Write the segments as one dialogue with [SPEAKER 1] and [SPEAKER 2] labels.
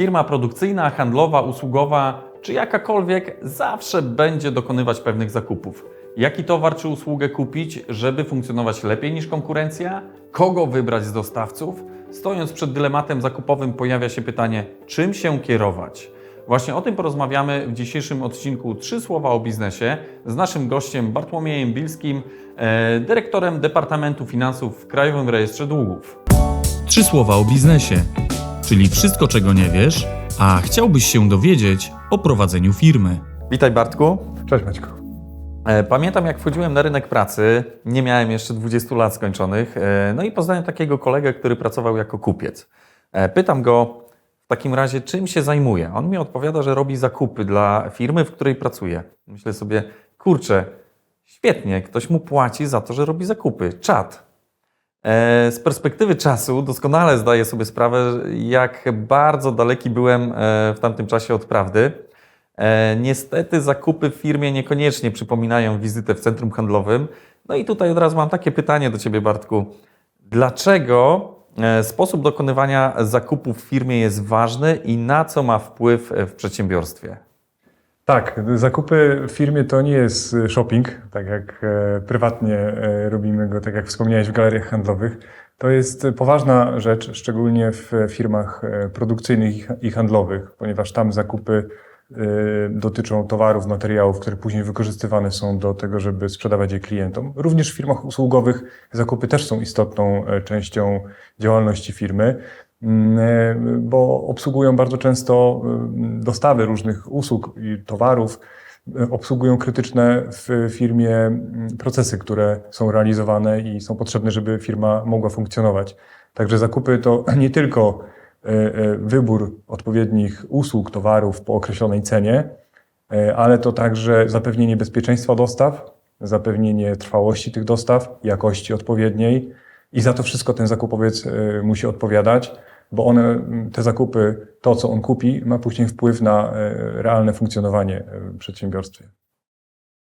[SPEAKER 1] Firma produkcyjna, handlowa, usługowa czy jakakolwiek zawsze będzie dokonywać pewnych zakupów. Jaki towar czy usługę kupić, żeby funkcjonować lepiej niż konkurencja? Kogo wybrać z dostawców? Stojąc przed dylematem zakupowym, pojawia się pytanie, czym się kierować? Właśnie o tym porozmawiamy w dzisiejszym odcinku Trzy słowa o biznesie z naszym gościem Bartłomiejem Bilskim, e, dyrektorem Departamentu Finansów w Krajowym Rejestrze Długów.
[SPEAKER 2] Trzy słowa o biznesie, czyli wszystko, czego nie wiesz, a chciałbyś się dowiedzieć o prowadzeniu firmy.
[SPEAKER 1] Witaj Bartku.
[SPEAKER 3] Cześć Maćku.
[SPEAKER 1] E, Pamiętam, jak wchodziłem na rynek pracy, nie miałem jeszcze 20 lat skończonych, e, no i poznałem takiego kolegę, który pracował jako kupiec. E, Pytam go w takim razie, czym się zajmuje. On mi odpowiada, że robi zakupy dla firmy, w której pracuje. Myślę sobie, kurczę, świetnie, ktoś mu płaci za to, że robi zakupy. Czad. E, Z perspektywy czasu doskonale zdaję sobie sprawę, jak bardzo daleki byłem e, w tamtym czasie od prawdy. E, Niestety zakupy w firmie niekoniecznie przypominają wizytę w centrum handlowym. No i tutaj od razu mam takie pytanie do Ciebie, Bartku. Dlaczego sposób dokonywania zakupów w firmie jest ważny i na co ma wpływ w przedsiębiorstwie?
[SPEAKER 3] Tak, zakupy w firmie to nie jest shopping, tak jak e, prywatnie e, robimy go, tak jak wspomniałeś w galeriach handlowych. To jest poważna rzecz, szczególnie w firmach e, produkcyjnych i ha- i handlowych, ponieważ tam zakupy e, dotyczą towarów, materiałów, które później wykorzystywane są do tego, żeby sprzedawać je klientom. Również w firmach usługowych zakupy też są istotną e, częścią działalności firmy. Mm, e, bo obsługują bardzo często mm, dostawy różnych usług i towarów, e, obsługują krytyczne w firmie mm, procesy, które są realizowane i są potrzebne, żeby firma mogła funkcjonować. Także zakupy to nie tylko e, wybór odpowiednich usług, towarów po określonej cenie, ale to także zapewnienie bezpieczeństwa dostaw, zapewnienie trwałości tych dostaw, jakości odpowiedniej i za to wszystko ten zakupowiec musi odpowiadać, bo one, m, te zakupy, to co on kupi, ma później wpływ na e, realne funkcjonowanie e, w przedsiębiorstwie.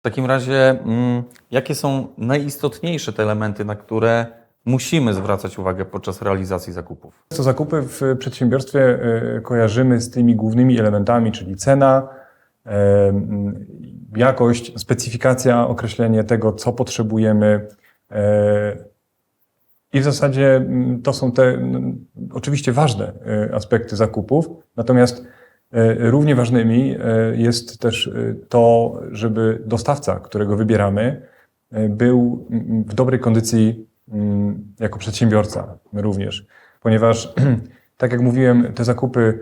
[SPEAKER 1] W takim razie, mm, jakie są najistotniejsze te elementy, na które musimy zwracać uwagę podczas realizacji zakupów?
[SPEAKER 3] Co zakupy w przedsiębiorstwie e, kojarzymy z tymi głównymi elementami, czyli cena, jakość, specyfikacja, określenie tego, co potrzebujemy. I w zasadzie m, to są te oczywiście ważne e, aspekty zakupów, natomiast e, równie ważnymi e, jest też to, żeby dostawca, którego wybieramy, był w dobrej kondycji jako przedsiębiorca również, ponieważ, tak jak mówiłem, te zakupy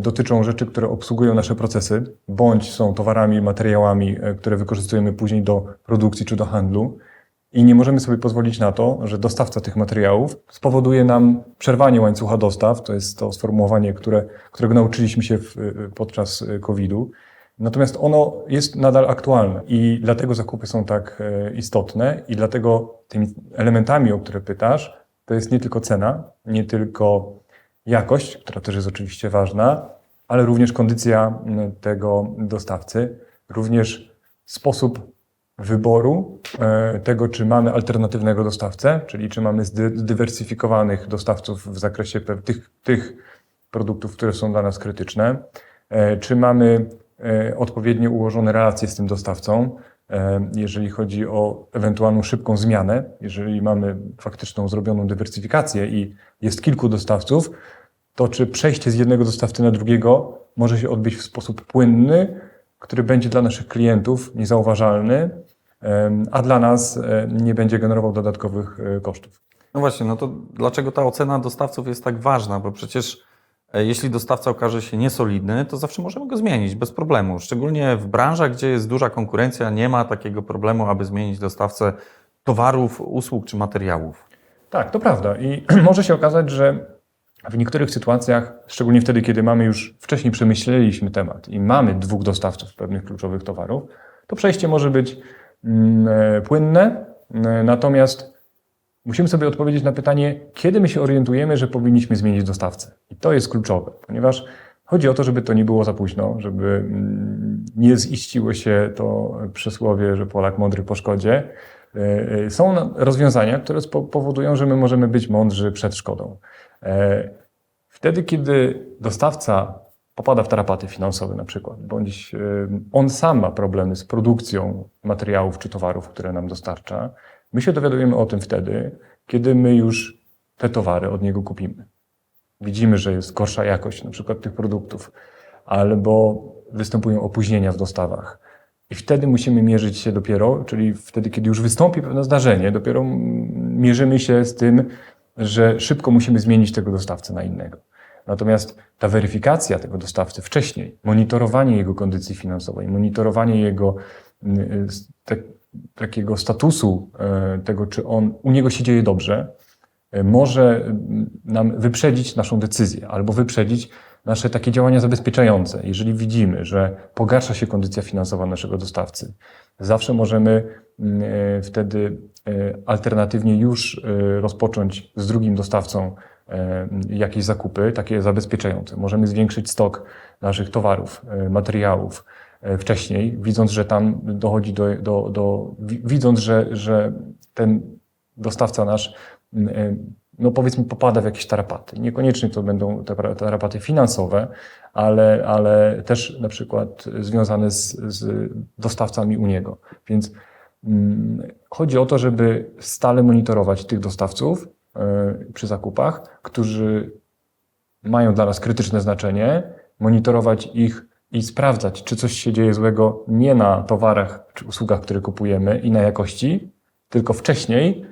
[SPEAKER 3] dotyczą rzeczy, które obsługują nasze procesy, bądź są towarami, materiałami, które wykorzystujemy później do produkcji czy do handlu. I nie możemy sobie pozwolić na to, że dostawca tych materiałów spowoduje nam przerwanie łańcucha dostaw. To jest to sformułowanie, które, którego nauczyliśmy się w, podczas e, COVID-u. Natomiast ono jest nadal aktualne i dlatego zakupy są tak e, istotne i dlatego tymi elementami, o które pytasz, to jest nie tylko cena, nie tylko jakość, która też jest oczywiście ważna, ale również kondycja tego dostawcy, również sposób wyboru e, tego, czy mamy alternatywnego dostawcę, czyli czy mamy zdy- zdywersyfikowanych dostawców w zakresie tych, tych produktów, które są dla nas krytyczne, e, czy mamy e, odpowiednio ułożone relacje z tym dostawcą, jeżeli chodzi o ewentualną szybką zmianę, jeżeli mamy faktyczną zrobioną dywersyfikację i jest kilku dostawców, to czy przejście z jednego dostawcy na drugiego może się odbyć w sposób płynny, który będzie dla naszych klientów niezauważalny, a dla nas e, nie będzie generował dodatkowych e, kosztów.
[SPEAKER 1] No właśnie, no to dlaczego ta ocena dostawców jest tak ważna? Bo przecież e, jeśli dostawca okaże się niesolidny, to zawsze możemy go zmienić bez problemu. Szczególnie w branżach, gdzie jest duża konkurencja, nie ma takiego problemu, aby zmienić dostawcę towarów, usług czy materiałów.
[SPEAKER 3] Tak, to prawda. I może się okazać, że w niektórych sytuacjach, szczególnie wtedy, kiedy mamy już wcześniej przemyśleliśmy temat i mamy dwóch dostawców pewnych kluczowych towarów, to przejście może być płynne, e, natomiast musimy sobie odpowiedzieć na pytanie, kiedy my się orientujemy, że powinniśmy zmienić dostawcę. I to jest kluczowe, ponieważ chodzi o to, żeby to nie było za późno, żeby mm, nie ziściło się to przysłowie, że Polak mądry po szkodzie. E, e, Są rozwiązania, które powodują, że my możemy być mądrzy przed szkodą. E, Wtedy, kiedy dostawca popada w tarapaty finansowe na przykład, bądź y, on sam ma problemy z produkcją materiałów czy towarów, które nam dostarcza, my się dowiadujemy o tym wtedy, kiedy my już te towary od niego kupimy. Widzimy, że jest gorsza jakość na przykład tych produktów, albo występują opóźnienia w dostawach. I wtedy musimy mierzyć się dopiero, czyli wtedy, kiedy już wystąpi pewne zdarzenie, dopiero mierzymy się z tym, że szybko musimy zmienić tego dostawcę na innego. Natomiast ta weryfikacja tego dostawcy wcześniej, monitorowanie jego kondycji finansowej, monitorowanie jego y, s- tak, takiego statusu, e, tego, czy on, u niego się dzieje dobrze, e, może mm, nam wyprzedzić naszą decyzję albo wyprzedzić nasze takie działania zabezpieczające. Jeżeli widzimy, że pogarsza się kondycja finansowa naszego dostawcy, zawsze możemy mm, e, wtedy alternatywnie już rozpocząć z drugim dostawcą jakieś zakupy, takie zabezpieczające. Możemy zwiększyć stok naszych towarów, e, materiałów e, wcześniej, widząc, że tam dochodzi do, do, do wi- widząc, że, że ten dostawca nasz, e, no powiedzmy, popada w jakieś tarapaty. Niekoniecznie to będą te tarapaty finansowe, ale, ale też na przykład związane z, z dostawcami u niego. Więc mm, chodzi o to, żeby stale monitorować tych dostawców e, przy zakupach, którzy mają dla nas krytyczne znaczenie, monitorować ich i sprawdzać, czy coś się dzieje złego nie na towarach czy usługach, które kupujemy i na jakości, tylko wcześniej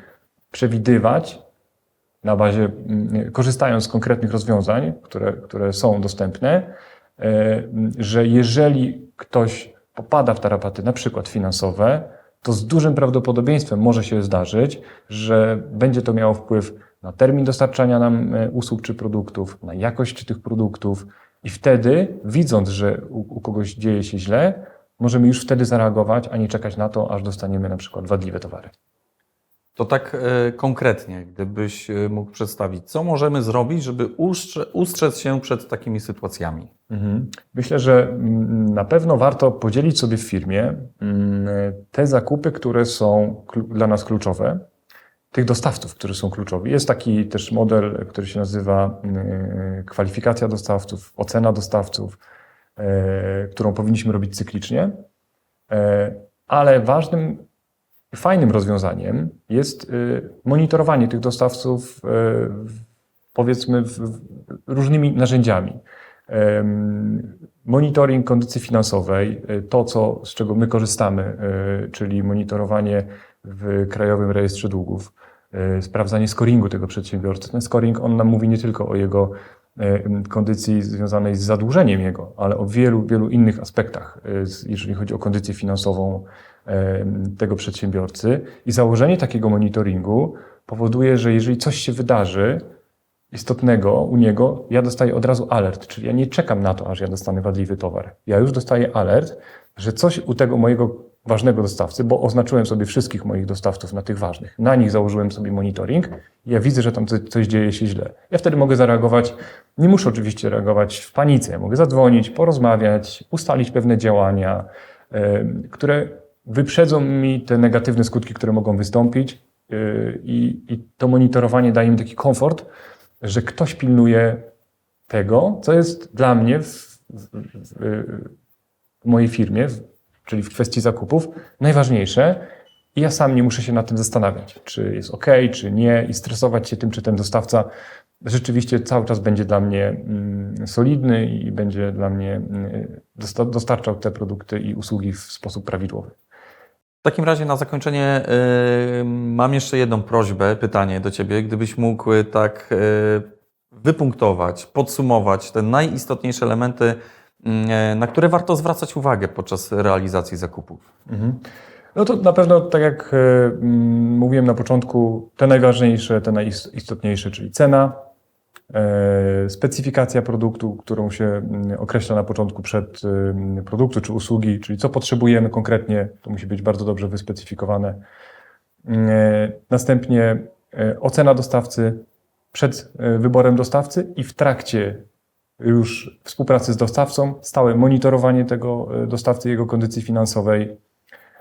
[SPEAKER 3] przewidywać na bazie, mm, korzystając z konkretnych rozwiązań, które, które są dostępne, e, że jeżeli ktoś popada w tarapaty, na przykład finansowe, to z dużym prawdopodobieństwem może się zdarzyć, że będzie to miało wpływ na termin dostarczania nam e, usług czy produktów, na jakość tych produktów i wtedy, widząc, że u, u kogoś dzieje się źle, możemy już wtedy zareagować, a nie czekać na to, aż dostaniemy na przykład wadliwe towary.
[SPEAKER 1] To tak e, konkretnie, gdybyś e, mógł przedstawić, co możemy zrobić, żeby ustrze, ustrzec się przed takimi sytuacjami?
[SPEAKER 3] Mhm. Myślę, że mm, na pewno warto podzielić sobie w firmie mm, te zakupy, które są dla nas kluczowe, tych dostawców, którzy są kluczowi. Jest taki też model, który się nazywa mm, kwalifikacja dostawców, ocena dostawców, e, którą powinniśmy robić cyklicznie, E, ale ważnym fajnym rozwiązaniem jest y, monitorowanie tych dostawców, y, powiedzmy, różnymi narzędziami. Monitoring kondycji finansowej, y, to co, z czego my korzystamy, czyli monitorowanie w Krajowym Rejestrze Długów, sprawdzanie scoringu tego przedsiębiorcy. Ten scoring, on nam mówi nie tylko o jego kondycji związanej z zadłużeniem jego, ale o wielu, wielu innych aspektach, jeżeli chodzi o kondycję finansową tego przedsiębiorcy. I założenie takiego monitoringu powoduje, że jeżeli coś się wydarzy, istotnego u niego, ja dostaję od razu alert, czyli ja nie czekam na to, aż ja dostanę wadliwy towar. Ja już dostaję alert, że coś u tego mojego ważnego dostawcy, bo oznaczyłem sobie wszystkich moich dostawców na tych ważnych, na nich założyłem sobie monitoring ja widzę, że tam coś, dzieje się źle. Ja wtedy mogę zareagować, nie muszę oczywiście reagować w panice, ja mogę zadzwonić, porozmawiać, ustalić pewne działania, które wyprzedzą mi te negatywne skutki, które mogą wystąpić yy, i, i to monitorowanie daje mi taki komfort, że ktoś pilnuje tego, co jest dla mnie w, w, w, mojej firmie, czyli w kwestii zakupów, najważniejsze. I ja sam nie muszę się nad tym zastanawiać, czy jest ok, czy nie, i stresować się tym, czy ten dostawca rzeczywiście cały czas będzie dla mnie mm, solidny i będzie dla mnie mm, dosta- dostarczał te produkty i usługi w sposób prawidłowy.
[SPEAKER 1] W takim razie na zakończenie y, mam jeszcze jedną prośbę, pytanie do Ciebie. Gdybyś mógł y, tak y, wypunktować, podsumować te najistotniejsze elementy, na które warto zwracać uwagę podczas realizacji zakupów.
[SPEAKER 3] Mhm. No to na pewno, tak jak mówiłem na początku, te najważniejsze, te najistotniejsze, czyli cena, specyfikacja produktu, którą się mm, określa na początku przed e, produktu czy usługi, czyli co potrzebujemy konkretnie, to musi być bardzo dobrze wyspecyfikowane. E, Następnie e, ocena dostawcy przed e, wyborem dostawcy i w trakcie już współpracy z dostawcą, stałe monitorowanie tego e, dostawcy, jego kondycji finansowej,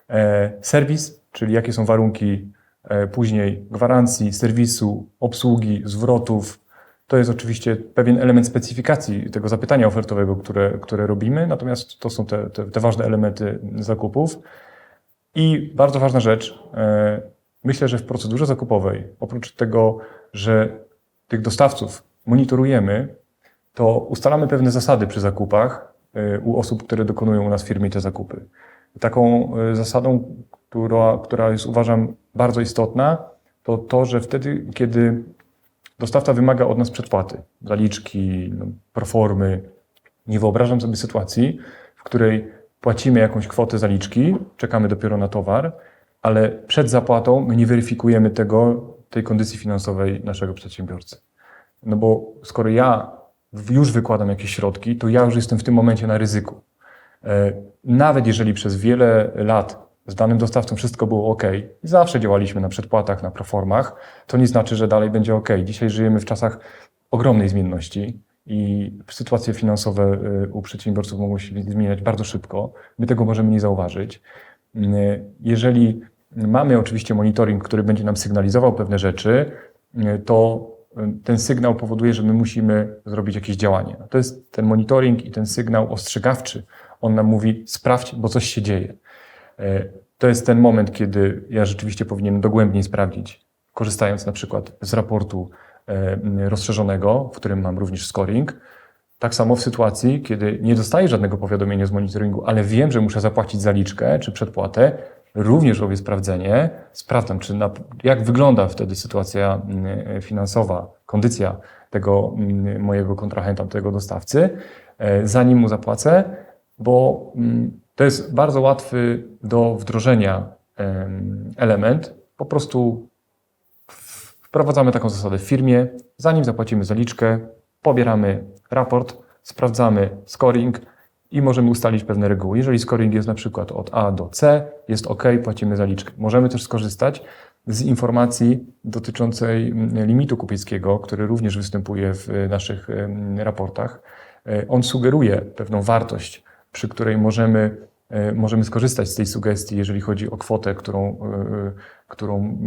[SPEAKER 3] E, serwis, czyli jakie są warunki e, później gwarancji, serwisu, obsługi, zwrotów, To jest oczywiście pewien element specyfikacji tego zapytania ofertowego, które, które robimy, natomiast to są te, te, te ważne elementy zakupów. I bardzo ważna rzecz, e, myślę, że w procedurze zakupowej, oprócz tego, że tych dostawców monitorujemy, to ustalamy pewne zasady przy zakupach e, u osób, które dokonują u nas w firmie te zakupy. Taką e, zasadą, która, która jest uważam bardzo istotna, to to, że wtedy, kiedy dostawca wymaga od nas przedpłaty, zaliczki, no, proformy, nie wyobrażam sobie sytuacji, w której płacimy jakąś kwotę zaliczki, czekamy dopiero na towar, ale przed zapłatą my nie weryfikujemy tego, tej kondycji finansowej naszego przedsiębiorcy. No bo skoro ja już wykładam jakieś środki, to ja już jestem w tym momencie na ryzyku. E, Nawet jeżeli przez wiele lat z danym dostawcą wszystko było ok, zawsze działaliśmy na przedpłatach, na proformach, to nie znaczy, że dalej będzie ok. Dzisiaj żyjemy w czasach ogromnej zmienności i sytuacje finansowe y, u przedsiębiorców mogą się zmieniać bardzo szybko. My tego możemy nie zauważyć. Y, Jeżeli mamy oczywiście monitoring, który będzie nam sygnalizował pewne rzeczy, y, to ten sygnał powoduje, że my musimy zrobić jakieś działanie. To jest ten monitoring i ten sygnał ostrzegawczy. On nam mówi: sprawdź, bo coś się dzieje. E, To jest ten moment, kiedy ja rzeczywiście powinienem dogłębniej sprawdzić, korzystając na przykład z raportu e, rozszerzonego, w którym mam również scoring. Tak samo w sytuacji, kiedy nie dostaję żadnego powiadomienia z monitoringu, ale wiem, że muszę zapłacić zaliczkę czy przedpłatę, również robię sprawdzenie, sprawdzam, czy na, jak wygląda wtedy sytuacja mm, finansowa, kondycja tego mojego kontrahenta, tego dostawcy, e, zanim mu zapłacę, bo to jest bardzo łatwy do wdrożenia em, element. Po prostu wprowadzamy taką zasadę w firmie. Zanim zapłacimy zaliczkę, pobieramy raport, sprawdzamy scoring i możemy ustalić pewne reguły. Jeżeli scoring jest na przykład od A do C, jest OK, płacimy zaliczkę. Możemy też skorzystać z informacji dotyczącej limitu kupieckiego, który również występuje w e, naszych raportach. E, On sugeruje pewną wartość, przy której możemy, e, możemy skorzystać z tej sugestii, jeżeli chodzi o kwotę, którą, e, którą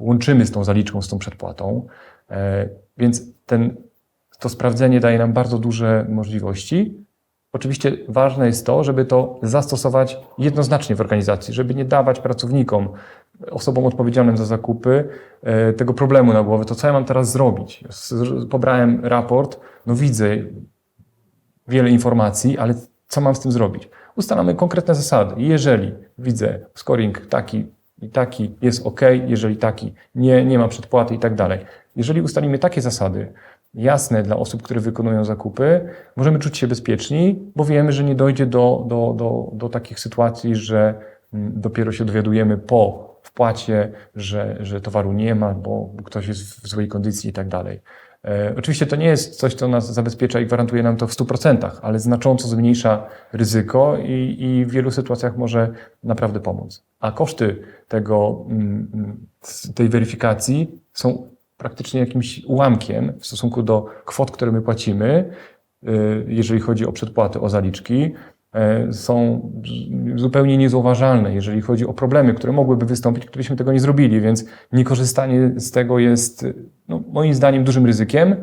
[SPEAKER 3] łączymy z tą zaliczką, z tą przedpłatą. E, Więc ten, to sprawdzenie daje nam bardzo duże możliwości. Oczywiście ważne jest to, żeby to zastosować jednoznacznie w organizacji, żeby nie dawać pracownikom, osobom odpowiedzialnym za zakupy tego problemu na głowę. To co ja mam teraz zrobić? Pobrałem raport, no widzę wiele informacji, ale co mam z tym zrobić? Ustalamy konkretne zasady. Jeżeli widzę scoring taki i taki jest ok, jeżeli taki nie, nie ma przedpłaty i tak dalej. Jeżeli ustalimy takie zasady, jasne dla osób, które wykonują zakupy, możemy czuć się bezpieczni, bo wiemy, że nie dojdzie do, do, do, do takich sytuacji, że mm, dopiero się dowiadujemy po wpłacie, że, że towaru nie ma, bo ktoś jest w złej kondycji i tak dalej. E, Oczywiście to nie jest coś, co nas zabezpiecza i gwarantuje nam to w 100%, ale znacząco zmniejsza ryzyko i, i w wielu sytuacjach może naprawdę pomóc. A koszty tego, mm, mm, tej weryfikacji są praktycznie jakimś ułamkiem w stosunku do kwot, które my płacimy, y, jeżeli chodzi o przedpłaty, o zaliczki, e, są z- zupełnie niezauważalne, jeżeli chodzi o problemy, które mogłyby wystąpić, gdybyśmy tego nie zrobili, więc niekorzystanie z tego jest no, moim zdaniem dużym ryzykiem,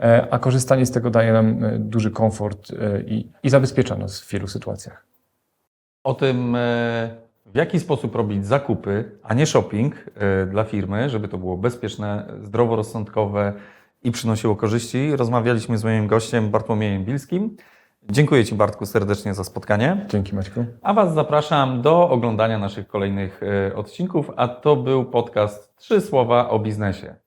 [SPEAKER 3] e, a korzystanie z tego daje nam e, duży komfort e, i, i zabezpiecza nas w wielu sytuacjach.
[SPEAKER 1] O tym, e, w jaki sposób robić zakupy, a nie shopping e, dla firmy, żeby to było bezpieczne, zdroworozsądkowe i przynosiło korzyści, rozmawialiśmy z moim gościem Bartłomiejem Bilskim. Dziękuję Ci Bartku serdecznie za spotkanie.
[SPEAKER 3] Dzięki Maćku.
[SPEAKER 1] A Was zapraszam do oglądania naszych kolejnych e, odcinków, a to był podcast Trzy słowa o biznesie.